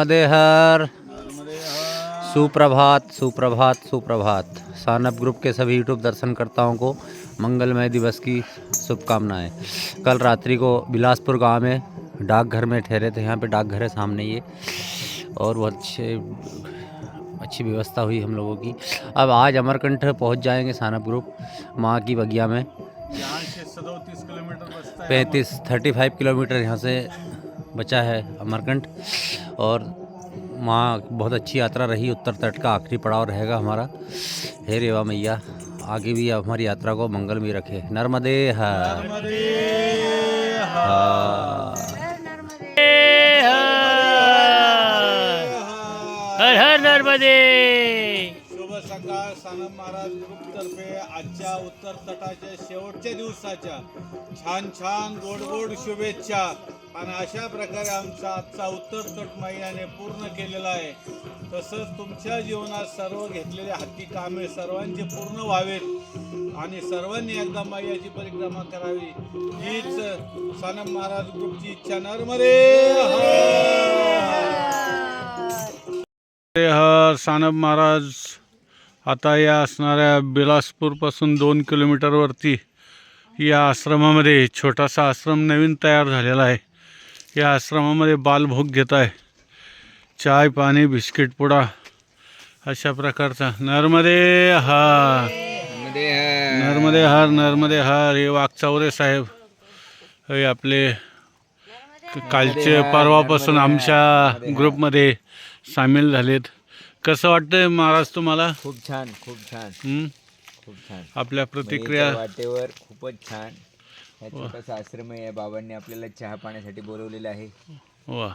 हर सुप्रभात सुप्रभात सुप्रभात। सानप ग्रुप के सभी यूट्यूब दर्शनकर्ताओं को मंगलमय दिवस की शुभकामनाएँ। कल रात्रि को बिलासपुर गाँव में डाकघर में ठहरे थे। यहाँ पे डाकघर है सामने ये। और वो अच्छे अच्छी व्यवस्था हुई हम लोगों की। अब आज अमरकंठ पहुँच जाएँगे सानप ग्रुप माँ की बगिया में। पैंतीस थर्टी फाइव किलोमीटर यहाँ से बचा है अमरकंठ। और वहाँ बहुत अच्छी यात्रा रही उत्तर तट का आखिरी पड़ाव रहेगा हमारा। हे रेवा मैया आगे भी हमारी यात्रा को मंगल में रखे। नर्मदे। हर हर नर्मदे। सकाळ सानप महाराज ग्रुपतर्फे आजच्या उत्तर तटाच्या शेवटच्या दिवसाच्या छान छान गोड गोड शुभेच्छा. आणि अशा प्रकारे आमचा आजचा उत्तर तट महिन्याने पूर्ण केलेला आहे. तसंच तुमच्या जीवनात सर्व घेतलेले हाती कामे सर्वांचे पूर्ण व्हावेत. आणि सर्वांनी एकदा मैयाची परिक्रमा करावी. हीच सानप महाराज ग्रुपची इच्छा. नर्मदे हर! सानप महाराज आता या असणाऱ्या बिलासपूरपासून दोन किलोमीटरवरती या आश्रमामध्ये छोटासा आश्रम नवीन तयार झालेला आहे. या आश्रमामध्ये बालभोग घेत आहे. चाय पाणी बिस्किट पुडा अशा प्रकारचा. नर्मदे हार. नर्मदे हार. नर्मदे हार हे वागचावरे साहेब हे आपले कालचे परवापासून आमच्या ग्रुपमध्ये सामील झालेत. कसं वाटतंय महाराज तुम्हाला? खूप छान खूप छान. हं? खूप छान. आपल्या प्रतिक्रिया मयीच्या वाटेवर खूपच छान. छोटासा आश्रम आहे. या बाबांनी आपल्याला चहा पाण्यासाठी बोलवलेलं आहे. वा.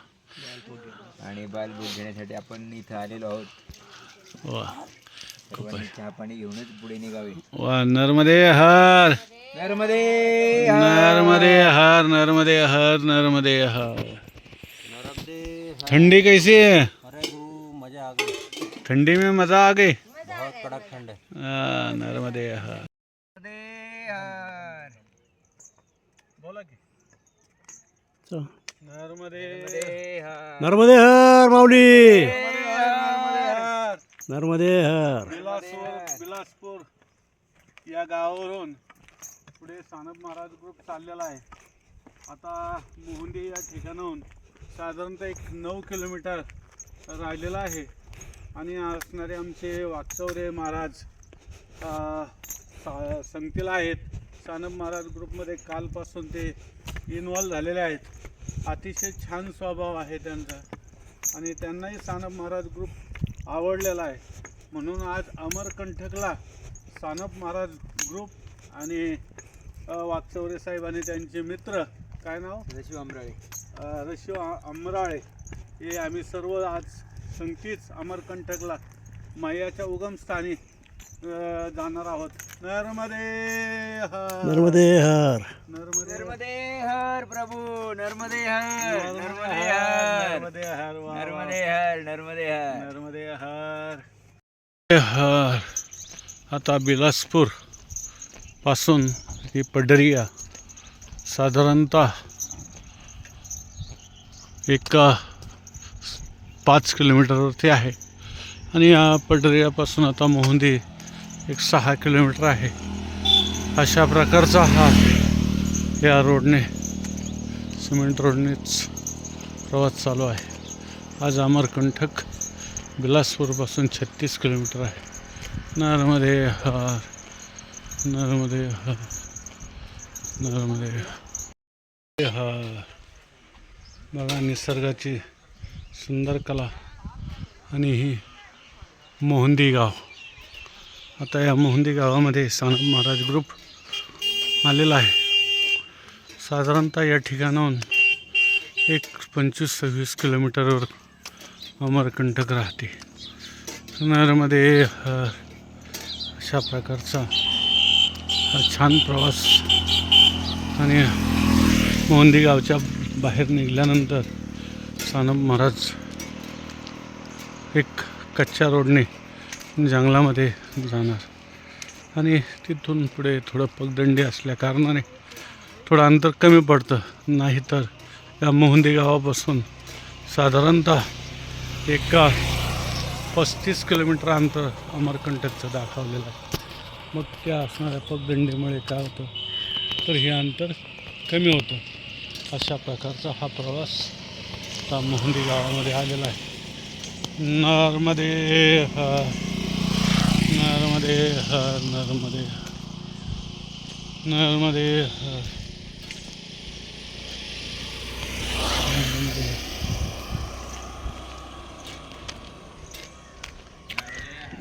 आणि बालभोग घेण्यासाठी आपण इथं आलेलो आहोत. वा. सर्वांनी चहा पाणी घेऊनच पुढे निघावे. वा नर्मदे हर नर्मदे नर्मदे हर नर्मदे हर नर्मदे हर ठंडी कैसी है मजा आ गई. ठंडी में मज़ा आ गई? बहुत कड़क ठंड है। नर्मदे हर बोला की? नर्मदे नर्मदे हर हर नर्मदे हर। बिलासपूर बिलासपूर। या गावावरून पुढे सानप महाराज ग्रुप चाललेला आहे. आता मोहुंदी या ठिकाणाहून साधारणतः एक नऊ किलोमीटर राहिलेला आहे. आणि असणारे आमचे वागचौरे महाराज सा- संगतीला आहेत. सानप महाराज ग्रुपमध्ये कालपासून ते इन्वॉल्व झालेले आहेत. अतिशय छान स्वभाव आहे त्यांचा. आणि त्यांनाही सानप महाराज ग्रुप आवडलेला आहे. म्हणून आज अमरकंठकला सानप महाराज ग्रुप आणि अ, वागचौरे साहेब आणि त्यांचे मित्र काय नाव? रशिव अमराळे. रशिव अमराळे. हे आम्ही सर्व आज संगतीच अमरकंटकला मैयाच्या उगमस्थानी जाणार आहोत. नर्मदे हर नर्मदे हर नर्मदे नर्मदे हर प्रभू नर्मदे हर नर्मदे हर नर्मदे हर. नर्मदे हर नर्मदे हर नर्मदे हर हर आता बिलासपूरपासून ही पडरिया साधारणतः एक पाच किलोमीटरवरती आहे. आणि या पटरियापासून आता मोहंदी एक सहा किलोमीटर आहे. अशा प्रकारचा हा या रोडने सिमेंट रोडनेच प्रवास चालू आहे. आज अमरकंठक बिलासपूरपासून छत्तीस किलोमीटर आहे. नर्मदे नरमध्ये नर्मदे हर नर्मदे हर. बघा निसर्गाची सुंदर कला आणि ही मोहंदी गाव. आता या मोहंदी गावामध्ये सानप महाराज ग्रुप आलेला आहे. साधारणतः या ठिकाणाहून एक पंचवीस सव्वीस किलोमीटरवर अमरकंटक राहते. सुनारमध्ये अशा प्रकारचा छान प्रवास आणि मोहंदी गावच्या बाहेर निघाल्यानंतर सानप महाराज एक कच्च्या रोडने जंगलामध्ये जाणार. आणि तिथून पुढे थोडं पगदंडी असल्या कारणाने थोडं अंतर कमी पडतं. नाहीतर या मोहंदी गावापासून साधारणतः एक पस्तीस किलोमीटर अंतर अमरकंटकचं दाखवलेलं आहे. मग त्या असणाऱ्या पगदंडीमुळे काय होतं? तर हे अंतर कमी होतं. अशा प्रकारचा हा प्रवास आता मोहंदी गावामध्ये आलेला आहे. नरमध्ये हर नरमध्ये हर नरमध्ये नरमध्ये हर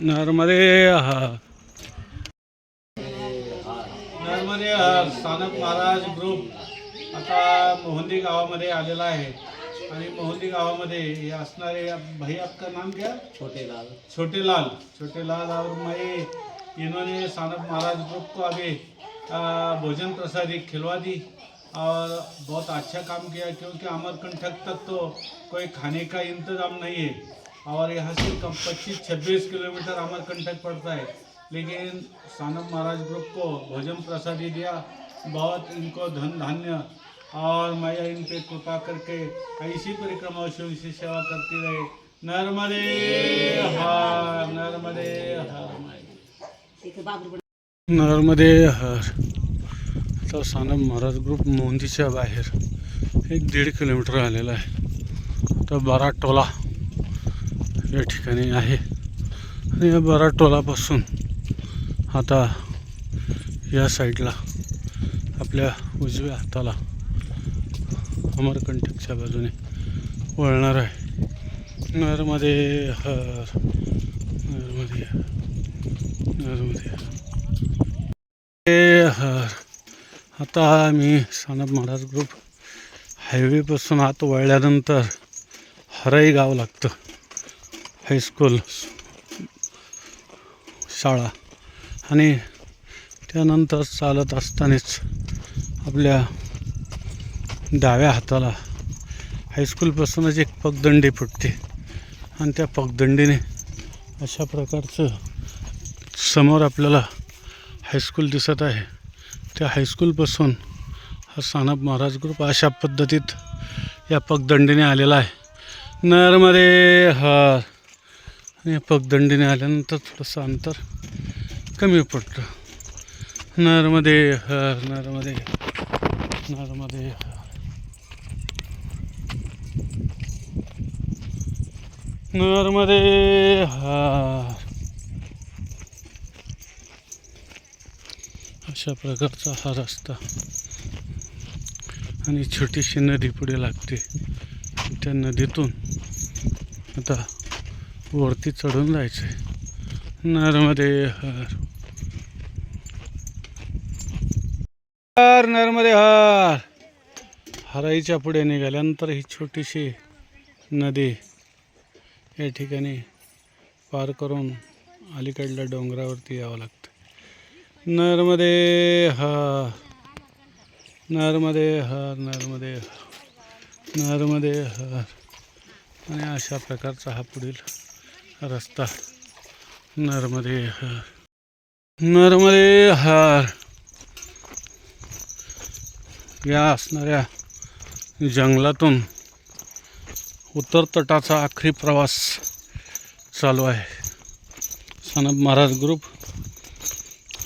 नर्मदे नर्मदे स्थानक महाराज ग्रुप आता मोहंदी गावामध्ये आलेला आहे. आणि मोहंदी गावामध्ये हे असणारे भाई आपका नाम क्या? छोटे लाल छोटे लाल छोटे लाल और मैं इन्होंने सानप महाराज ग्रुप को आगे आ, भोजन प्रसादी खिलवा दी और बहुत अच्छा काम किया क्योंकि अमरकंटक तक तो कोई खाने का इंतज़ाम नहीं है और यहाँ से कम पच्चीस छब्बीस किलोमीटर अमरकंटक पड़ता है। लेकिन सानप महाराज ग्रुप को भोजन प्रसादी दिया। बहुत इनको धन धान्य और मैं इन पे कृपा करके ऐसी परिक्रमा से सेवा करती रहे। नर्मदे हर नर्मदे हर। नर्मदे हर। तर सानप महाराज ग्रुप मोंदीच्या बाहेर. एक दीड किलोमीटर आलेला आहे. तर बारा टोला या ठिकाणी आहे. आणि या बारा टोलापासून आता या साईडला आपल्या उजव्या हाताला अमरकंटकच्या बाजूने वळणार आहे. नरमध्ये हर नरमध्ये हर नरमध्ये. हर हे हर आता मी सानप महाराज ग्रुप हायवेपासून आत वळल्यानंतर हरही गाव लागतं. हायस्कूल शाळा. आणि त्यानंतर चालत असतानाच आपल्या डाव्या हाताला हायस्कूलपासूनच एक पगदंडी फुटते. आणि त्या पगदंडीने अशा प्रकारचं समोर आपल्याला हायस्कूल दिसत आहे. त्या हायस्कूलपासून हा सानप महाराज ग्रुप अशा पद्धतीत या पगदंडीने आलेला आहे. नरमध्ये हर. आणि या पगदंडीने आल्यानंतर थोडंसं अंतर कमी पडतं. नरमध्ये हर नरमध्ये नरमध्ये हर. नरमध्ये हार. अशा प्रकारचा हा रस्ता. आणि छोटीशी नदी पुढे लागते. त्या नदीतून आता वरती चढून जायचं आहे नर्मदे हार. हार नर्मदे हार. हराईच्या पुढे निघाल्यानंतर ही छोटीशी नदी या ठिकाणी पार करून अलीकडल्या डोंगरावरती यावं लागतं. नर्मदे हा नर्मदे हर नर्मदे हर नर्मदे हर आणि अशा प्रकारचा हा पुढील रस्ता. नर्मदे हर नर्मदे हर या असणाऱ्या जंगलातून उत्तर तटाचा आखरी प्रवास चालू आहे. सनब महाराज ग्रुप.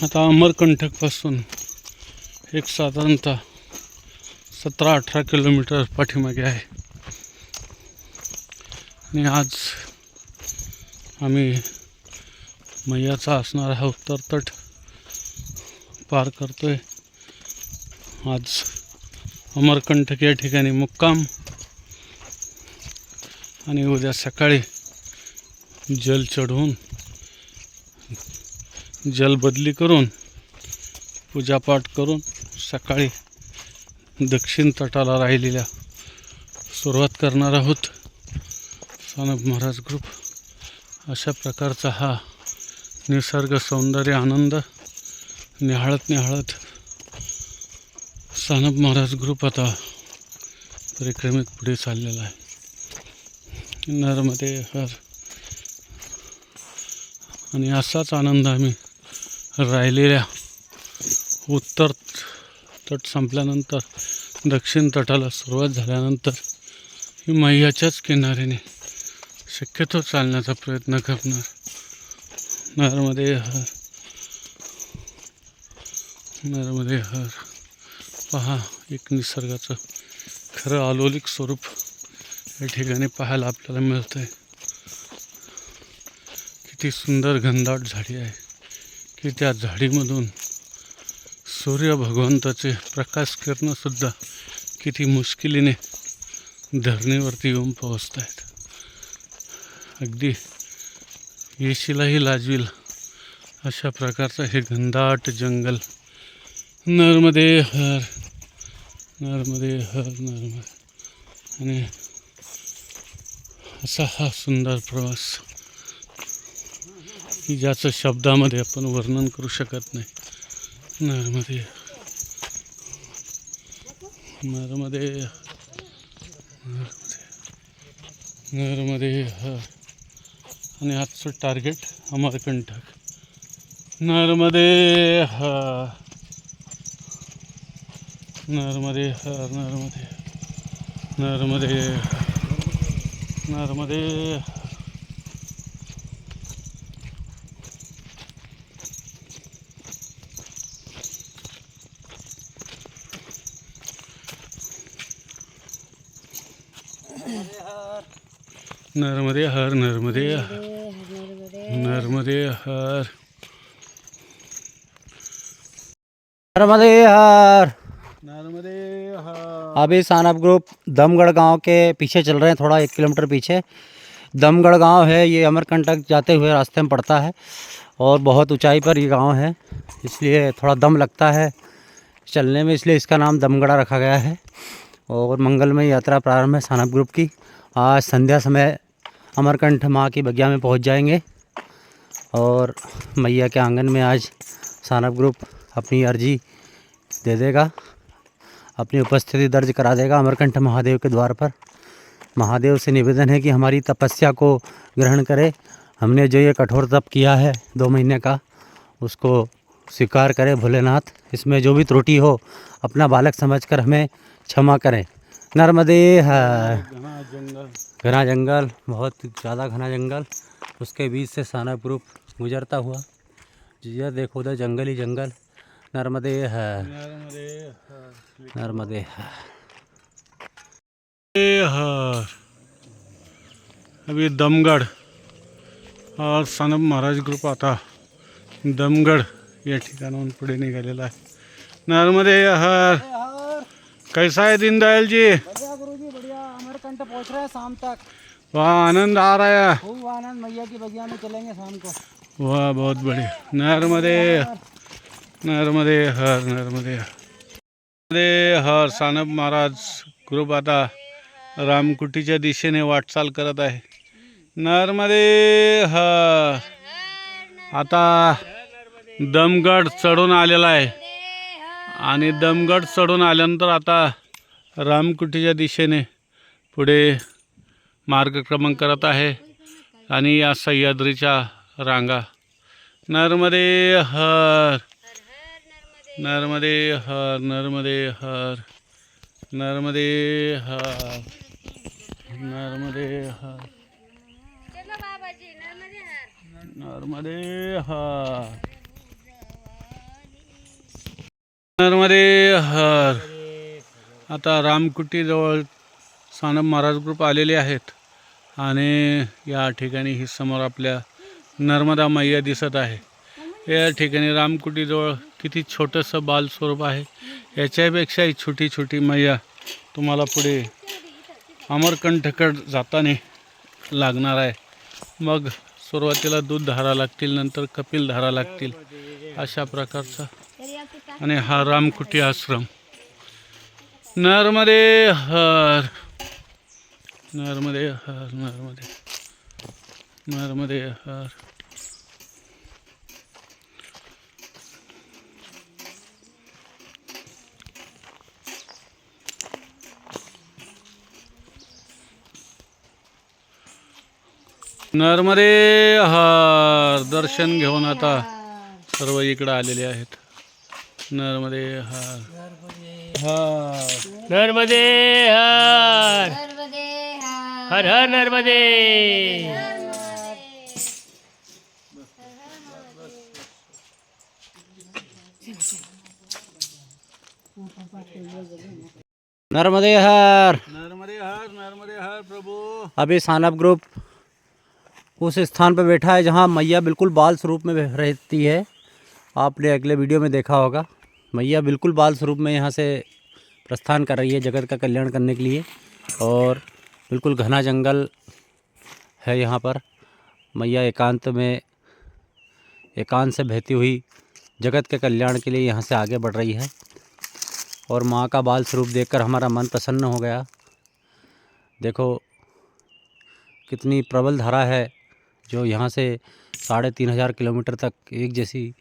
आता अमरकंटकपासून एक साधारणतः सतरा अठरा किलोमीटर पाठीमागे आहे. आणि आज आम्ही मैयाचा असणारा हा उत्तर तट पार करतोय. आज अमरकंटक या ठिकाणी मुक्काम. आणि उद्या सकाळी जल चढवून जलबदली करून पूजापाठ करून सकाळी दक्षिण तटाला राहिलेल्या सुरुवात करणार आहोत. सानप महाराज ग्रुप अशा प्रकारचा हा निसर्ग सौंदर्य आनंद निहाळत निहाळत सानप महाराज ग्रुप आता परिक्रमेत पुढे चाललेला आहे. नर्मदे हर. आणि असाच आनंद आम्ही राहिलेल्या उत्तर तट संपल्यानंतर दक्षिण तटाला सुरुवात झाल्यानंतर ही मैयाच्याच किनाऱ्याने शक्यतो चालण्याचा प्रयत्न करणार. नर्मदे हर. नर्मदे हर. पहा एक निसर्गाचं खरं अलौलिक स्वरूप. या ठिकाणी पाहायला आपल्याला मिळतं आहे किती सुंदर घनदाट झाडी आहे. की त्या झाडीमधून सूर्य भगवंताचे प्रकाश किरणंसुद्धा किती मुश्किलीने धरणीवरती येऊन पोहोचत आहेत अगदी येशीलाही लाजवील अशा प्रकारचं हे घनदाट जंगल. नर्मदे हर नर्मदे हर नर्मदे. आणि असा हा सुंदर प्रवास की ज्याचं शब्दामध्ये आपण वर्णन करू शकत नाही. नर्मदे नर्मदे नर्मदे आणि आजचं टार्गेट अमरकंटक. नर्मदे हर नर्मदे हर नर्मदे नर्मदे नर्मदे नर्मदे हर नर्मदे हर नर्मदे हर। नर्मदे हर। नर्मदे हर अभी सानप ग्रुप दमगढ़ गाँव के पीछे चल रहे हैं, थोड़ा एक किलोमीटर पीछे। दमगढ़ गाँव है, ये अमरकंटक जाते हुए रास्ते में पड़ता है और बहुत ऊंचाई पर ये गाँव है, इसलिए थोड़ा दम लगता है चलने में, इसलिए इसका नाम दमगढ़ा रखा गया है और मंगलमय यात्रा प्रारंभ है सानप ग्रुप की। आज संध्या समय अमरकंठ माँ की बगिया में पहुँच जाएँगे और मैया के आँगन में आज सानप ग्रुप अपनी अर्जी दे देगा। अपनी उपस्थिति दर्ज करा देगा अमरकंठ महादेव के द्वार पर। महादेव से निवेदन है कि हमारी तपस्या को ग्रहण करे। हमने जो ये कठोर तप किया है दो महीने का, उसको स्वीकार करें भोलेनाथ। इसमें जो भी त्रुटि हो, अपना बालक समझकर हमें क्षमा करें। नर्मदे है घना जंगल, बहुत ज़्यादा घना जंगल, उसके बीच से साना गुजरता हुआ। ये देखो उधर जंगल ही जंगल। नर्मदे है. नर्मदे हर नर्मदे हर अभी दमगढ़ और सनब महाराज ग्रुप आता. दमगढ़ या ठिकाणाहून पुढे निघालेला आहे. नर्मदे हर कैसा है दीनदयाल जी? बढ़िया गुरु जी बढ़िया. अमरकंठ पहुँच रहे हैं शाम तक. वाह आनंद आ रहा है। खूब आनंद मैया की बगिया में चलेंगे शाम को। वाह बहुत बढ़िया। नर्मदे नर्मदे हर नर्मदे नर्मदे हर सानप महाराज ग्रुप आता रामकुटीच्या दिशेने वाटचाल करत आहे. नर्मदे हर. आता दमगड चढून आलेला आहे. आणि दमगड चढून आल्यानंतर आता रामकुटीच्या दिशेने पुढे मार्गक्रमण करत आहे. आणि या सह्याद्रीच्या रांगा. नर्मदे हर. नर्मदे हर नर्मदे हर नर्मदे हर नर्मदे हर। नर्मदे हर। नर्मदे हर। आता रामकुटीजवळ सानप महाराज ग्रुप आलेले आहेत आणि या ठिकाणी ही समोर आपल्या नर्मदा मैया दिसत आहे. या ठिकाणी रामकुटीजवळ किती छोटंसं बालस्वरूप आहे. याच्यापेक्षाही छोटी छोटी मैया तुम्हाला पुढे अमरकंठकड जाताना लागणार आहे. मग सुरुवातीला दूध धारा लागतील नंतर कपिल धारा लागतील अशा प्रकारचा. आणि हा रामकुटी आश्रम. नर्मदे हर नर्मदे हर नर्मदे नर्मदे हर. नर्मदे हर दर्शन घेऊन आता सर्व इकडं आलेले आहेत. नर्मदे हर. हर नर्मदे हर नर्मदे हर. हर हर नर्मदे. नर्मदे हर. नर्मदे हर नर्मदे हर प्रभु. अभी सानप ग्रुप उस स्थान पर बैठा है जहाँ मैया बिल्कुल बाल स्वरूप में रहती है। आपने अगले वीडियो में देखा होगा। मैया बिल्कुल बाल स्वरूप में यहाँ से प्रस्थान कर रही है जगत का कल्याण करने के लिए और बिल्कुल घना जंगल है यहाँ पर। मैया एकांत में, एकांत से बहती हुई जगत के कल्याण के लिए यहाँ से आगे बढ़ रही है और माँ का बाल स्वरूप देखकर हमारा मन प्रसन्न हो गया। देखो, कितनी प्रबल धारा है जो यहाँ से साढ़े तीन हज़ार किलोमीटर तक एक जैसी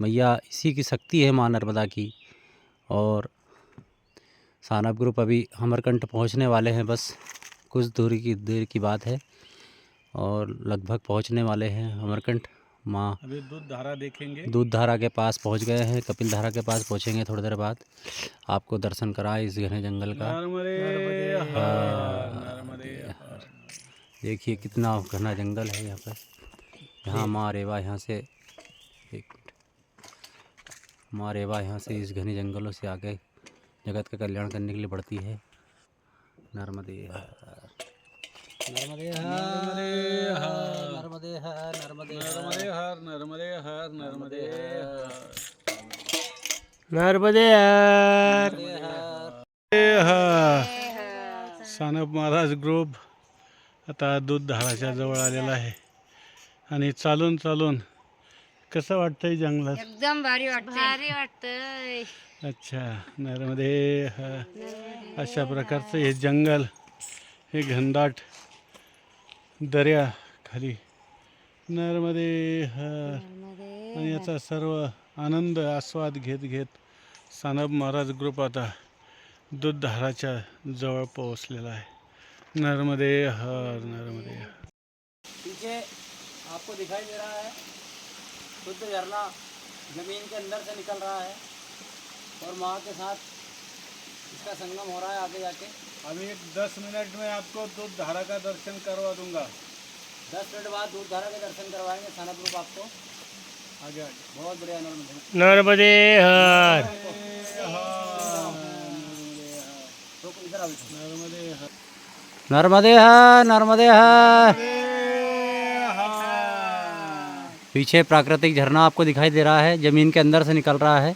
मैया इसी की शक्ति है माँ नर्मदा की। और सानप ग्रुप अभी अमरकंट पहुँचने वाले हैं बस कुछ दूरी की देर की बात है। और लगभग पहुँचने वाले हैं अमरकंट। माँ अभी दूध धारा देखेंगे। दूध धारा के पास पहुँच गए हैं कपिल धारा के पास पहुँचेंगे थोड़ी देर बाद। आपको दर्शन कराए इस घने जंगल का। देखिए कितना घना जंगल है यहाँ पर। यहाँ माँ रेवा यहाँ से एक मिनट। माँ रेवा यहाँ से इस घने जंगलों से आगे जगत का कल्याण करने के लिए बढ़ती है। नर्मदे हर। नर्मदे हर। नर्मदे हर। नर्मदे नर्मदे हर। नर्मदे हर नर्मदे हर नर्मदे हर। सानप महाराज ग्रुप। आता दूध धाराच्या जवळ आलेला आहे. आणि चालून चालून कसं वाटतंय जंगलात? एकदम भारी वाटतंय. भारी वाटतंय. अच्छा नर्मदे हा. अशा प्रकारचं हे जंगल हे घनदाट दर्या खाली नर्मदे हा. आणि याचा सर्व आनंद आस्वाद घेत घेत सानप महाराज ग्रुप आता दूधधाराच्या जवळ पोहोचलेला आहे. नर्मदे हर नर्मदे पीछे आपको दिखाई दे रहा है शुद्ध झरना ज़मीन के अंदर से निकल रहा है और माँ के साथ इसका संगम हो रहा है आगे जाके। अभी एक दस मिनट में आपको दूध धारा का दर्शन करवा दूँगा। दस मिनट बाद दूध धारा के दर्शन करवाएँगे थाना ग्रुप आपको। आगे आगे। बहुत बढ़िया नर्मदे नर्मदे हर। इधर आओ। नर्मदे हर। नर्मदे है नर्मदे है पीछे प्राकृतिक झरना आपको दिखाई दे रहा है ज़मीन के अंदर से निकल रहा है।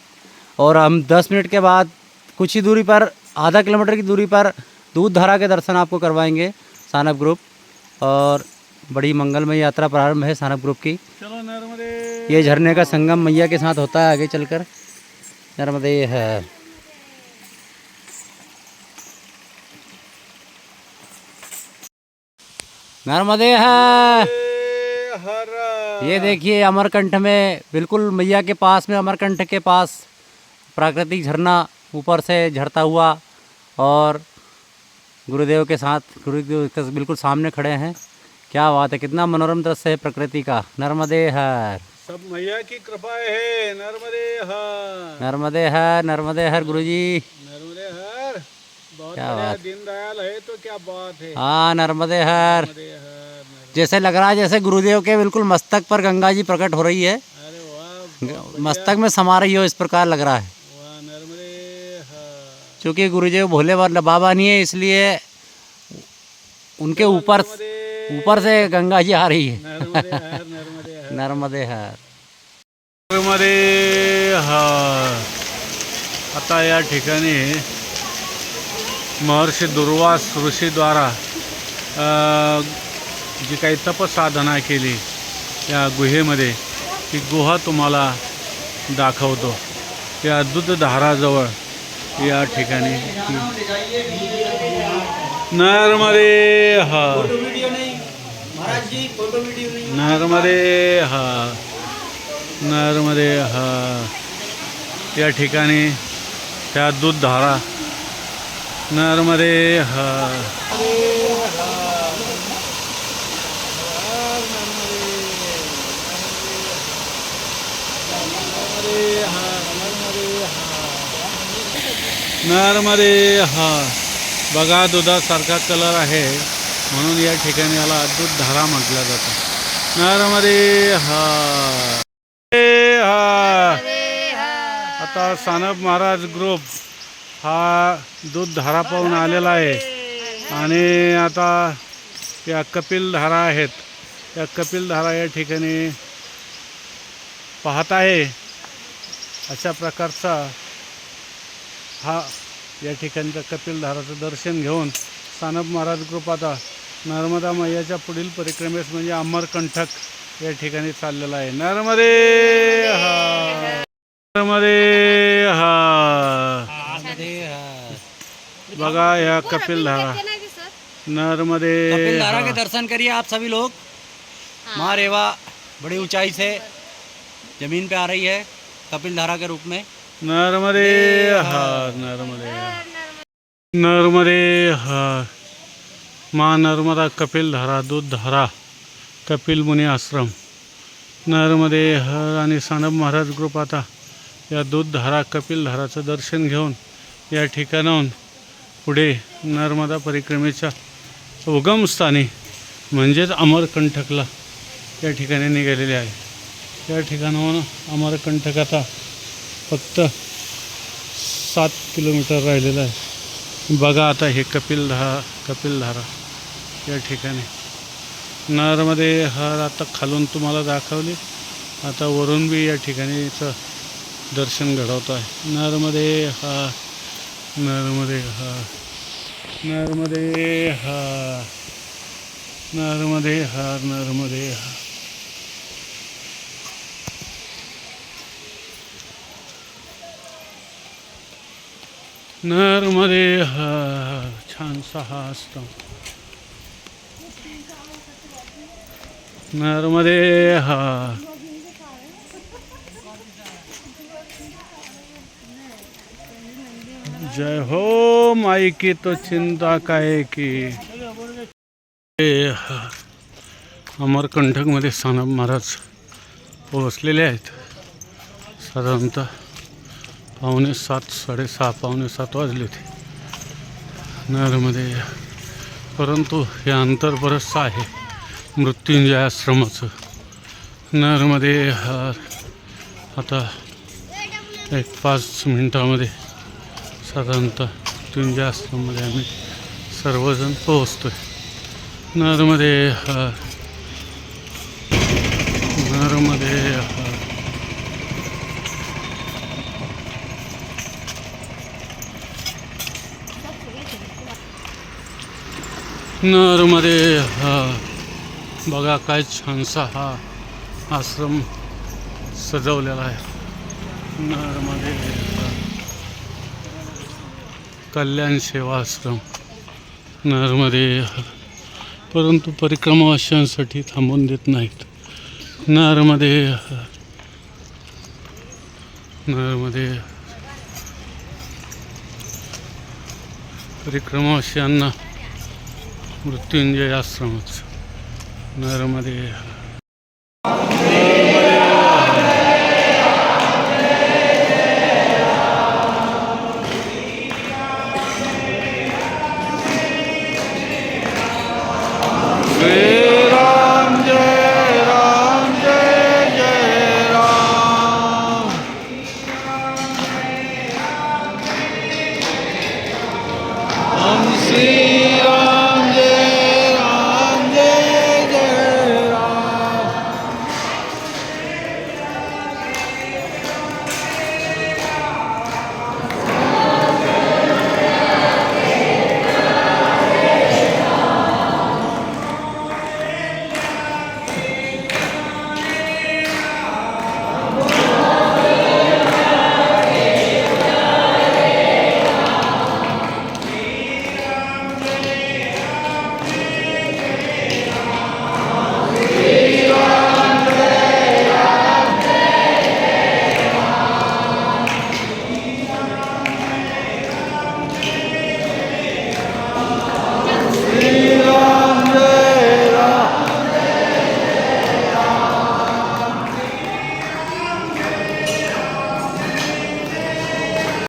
और हम 10 मिनट के बाद कुछ ही दूरी पर आधा किलोमीटर की दूरी पर दूध धारा के दर्शन आपको करवाएँगे सानप ग्रुप। और बड़ी मंगलमय यात्रा प्रारंभ है सानप ग्रुप की। चलो नर्मदे। ये झरने का संगम मैया के साथ होता है आगे चलकर। नर्मदे है नर्मदे हर ये देखिए अमरकंठ में बिल्कुल मैया के पास में अमरकंठ के पास प्राकृतिक झरना ऊपर से झरता हुआ और गुरुदेव के साथ गुरुदेव के बिल्कुल सामने खड़े हैं। क्या बात है कितना मनोरम दृश्य है प्रकृति का। नर्मदे हर। सब मैया की कृपा है नर्मदे हर। नर्मदे हर नर्मदे हर गुरुजी। क्या बात। दीनदयाल है तो क्या बात है? हाँ नर्मदे हर। जैसे लग रहा है जैसे गुरुदेव के बिल्कुल मस्तक पर गंगा जी प्रकट हो रही है। मस्तक में समा रही हो इस प्रकार लग रहा है। क्योंकि गुरुदेव भोले बाबा नहीं है इसलिए उनके ऊपर ऊपर से गंगा जी आ रही है। नर्मदे हर नर्मदे हर। नर्मदे हर। नर्मदे हर। आता या ठिकाणी महर्षी दुर्वास ऋषीद्वारा जी काही तपसाधना केली या गुहेमध्ये ती गुहा तुम्हाला दाखवतो. या दूधधाराजवळ या ठिकाणी. नर्मदे हर. नर्मदे हर. नर्मदे हा या ठिकाणी त्या दूधधारा नर्मदे हा. नर्मदे हा. बघा दुधासारखा कलर आहे. म्हणून या ठिकाणी याला अद्भुत धारा म्हटलं जातं. नर्मदे हा. हा. आता सानप महाराज ग्रुप हा दूध धारा पाहून आलेला आहे. आणि आता या कपिल धारा आहेत. या कपिल धारा या ठिकाणी पाहत आहे. अशा प्रकारचा हा या ठिकाणच्या कपिल धाराचं दर्शन घेऊन सानप महाराज कृपाता नर्मदा मैयाच्या पुढील परिक्रमेस म्हणजे अमरकंठक या ठिकाणी चाललेला आहे. नर्मदे! हा. नर्मदे हा बघा या कपिल धारा. नर्मदे कपिल धारा हा. के दर्शन करिए आप सभी लोग। माँ रेवा बड़ी ऊंचाई से जमीन पे आ रही है कपिल धारा के रूप में। नर्मदे हा नर्मदे नर्मदे हा। माँ नर्मदा कपिल धारा दूध धारा कपिल मुनी आश्रम। नर्मदे हर आणि सानप महाराज ग्रुप आता या दूध धारा कपिल धाराचं दर्शन घेऊन या ठिकाणाहून पुढे नर्मदा परिक्रमेच्या उगमस्थानी म्हणजेच अमरकंठकला या ठिकाणी निघालेले आहे. या ठिकाणाहून अमरकंठक आता फक्त सात किलोमीटर राहिलेलं आहे. बघा आता हे कपिल कपिलधारा या ठिकाणी. नरमध्ये हर आता खालून तुम्हाला दाखवली. आता वरून बी या ठिकाणीचं दर्शन घडवतो आहे नरमध्ये हा नर्मदे हा. नर्मदे हा. नर्मदे हा नर्मदे हा. नर्मदे हा छान सहा असतो नर्मदे हा. जय हो माई की तो चिंता काय की? अमरकंठकमध्ये सानप महाराज पोहोचलेले आहेत. साधारणतः पावणे सात साडेसहा पावणे सात वाजले होते. नरमध्ये परंतु हे अंतर बरंचसं आहे मृत्युंजय आश्रमाचं. नरमध्ये आता एक पाच मिनटामध्ये साधारणतः मृत्युंजय आश्रममध्ये आम्ही सर्वजण पोहोचतो आहे नरमध्ये नरमध्ये नरमध्ये बघा काय छानसा हा आश्रम सजवलेला आहे. नरमध्ये कल्याण सेवा आश्रम नरमध्ये परंतु परिक्रमावासियांसाठी थांबून देत नाहीत. नरमध्ये नरमध्ये परिक्रमावाशांना मृत्युंजय आश्रमच. नरमध्ये